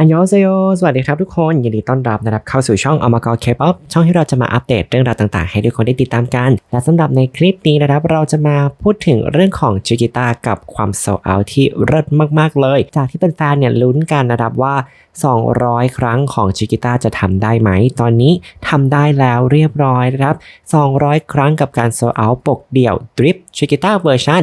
อันยอเซโยสวัสดีครับทุกคน ยินดีต้อนรับนะครับเข้าสู่ช่องอมกรเคป๊อปช่องที่เราจะมาอัปเดตเรื่องราวต่างๆ ให้ทุกคนได้ติดตามกัน และสำหรับในคลิปนี้นะครับ เราจะมาพูดถึงเรื่องของจิกิตากับความโซเอาที่เลิศมากๆเลย จากที่เป็นแฟนเนี่ยลุ้นกันนะครับว่า 200 ครั้งของจิกิตาจะทำได้ไหม ตอนนี้ทำได้แล้วเรียบร้อยนะครับ 200 ครั้งกับการโซเอาปกเดี่ยวดริปชิกิตาเวอร์ชัน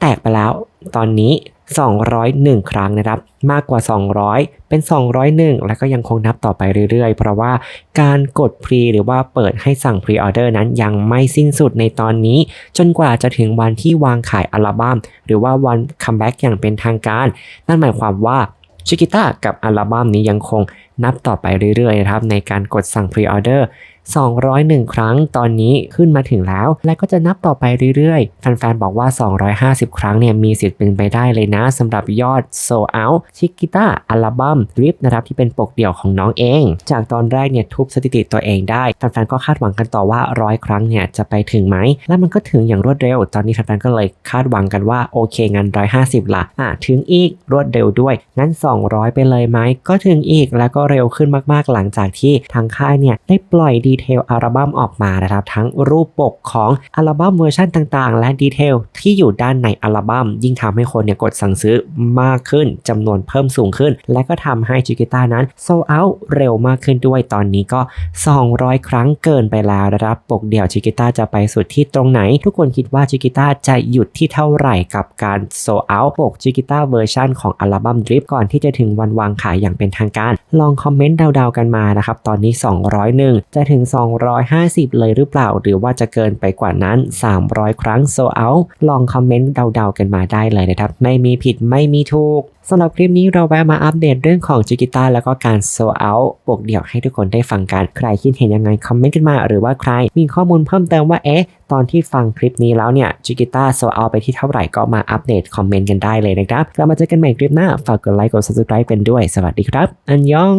แตกไปแล้วตอนนี้ 201 ครั้งนะครับ มากกว่า 200 เป็น 201 แล้วก็ยังคงนับต่อไปเรื่อยๆ เพราะว่าการกดพรีหรือว่าเปิดให้สั่งพรีออเดอร์นั้นยังไม่สิ้นสุดในตอนนี้ จนกว่าจะถึงวันที่วางขายอัลบั้มหรือว่าวันคัมแบ็กอย่างเป็นทางการ นั่นหมายความว่าชิกิต้ากับอัลบั้มนี้ยังคงนับต่อไปเรื่อยๆนะครับในการกดสั่งพรีออเดอร์ 201 ครั้งตอนนี้ขึ้นมาถึงแล้ว และก็จะนับต่อไปเรื่อยๆ แฟนๆ บอกว่า 250 ครั้งเนี่ยมีสิทธิ์เป็นไปได้เลยนะสำหรับยอดโซเอาชิกิต้าอัลบั้มดริฟนะครับที่เป็นปกเดี่ยวของน้องเอง จากตอนแรกเนี่ยทุบสถิติตัวเองได้แฟนๆ ก็คาดหวังกันต่อว่า100ครั้งเนี่ยจะไปถึงไหม และมันก็ถึงอย่างรวดเร็ว ตอนนี้แฟนๆ ก็เลยคาดหวังกันว่าโอเคงั้น150ละอะถึงอีกรวดเร็วด้วย งั้น 200 ไปเลยไหมก็ถึงอีกแล้วก็เร็วขึ้นมากๆหลังจากที่ทางค่ายเนี่ยได้ปล่อยดีเทลอัลบั้มออกมานะครับ ทั้งรูปปกของอัลบั้มเวอร์ชันต่างๆ และดีเทลที่อยู่ด้านในอัลบั้ม ยิ่งทำให้คนเนี่ยกดสั่งซื้อมากขึ้นจำนวนเพิ่มสูงขึ้น และก็ทำให้จิกิต้านั้นโซเอาเร็วมากขึ้นด้วยตอนนี้ก็ 200 ครั้งเกินไปแล้วนะครับ ปกเดี่ยวจิกิต้าจะไปสุดที่ตรงไหน ทุกคนคิดว่าจิกิต้าจะหยุดที่เท่าไหร่กับการโซเอาปกจิกิต้าเวอร์ชันของอัลบั้มดริฟก่อนที่จะถึงวันวางขายอย่างเป็นทางการ ลองคอมเมนต์เดาๆกันมานะครับ ตอนนี้ 201 จะถึง250 เลยหรือเปล่า หรือว่าจะเกินไปกว่านั้น 300 ครั้งโซเอาลองคอมเมนต์เดาๆกันมาได้เลยนะครับ ไม่มีผิดไม่มีถูกสำหรับคลิปนี้เราแวะมาอัปเดตเรื่องของจิกิต้าแล้วก็การโซเอาปกเดี่ยวให้ทุกคนได้ฟังกัน ใครคิดเห็นยังไงคอมเมนต์กันมา หรือว่าใครมีข้อมูลเพิ่มเติมว่าเอ๊ะตอนที่ฟังคลิปนี้แล้วเนี่ยจิกิต้าโซเอาไปที่เท่าไหร่ก็มาอัปเดตคอมเมนต์กันได้เลยนะครับกลับมาเจอกันใหม่คลิปหน้า ฝากกดไลค์กด subscribe เป็นด้วย สวัสดีครับ อันยอง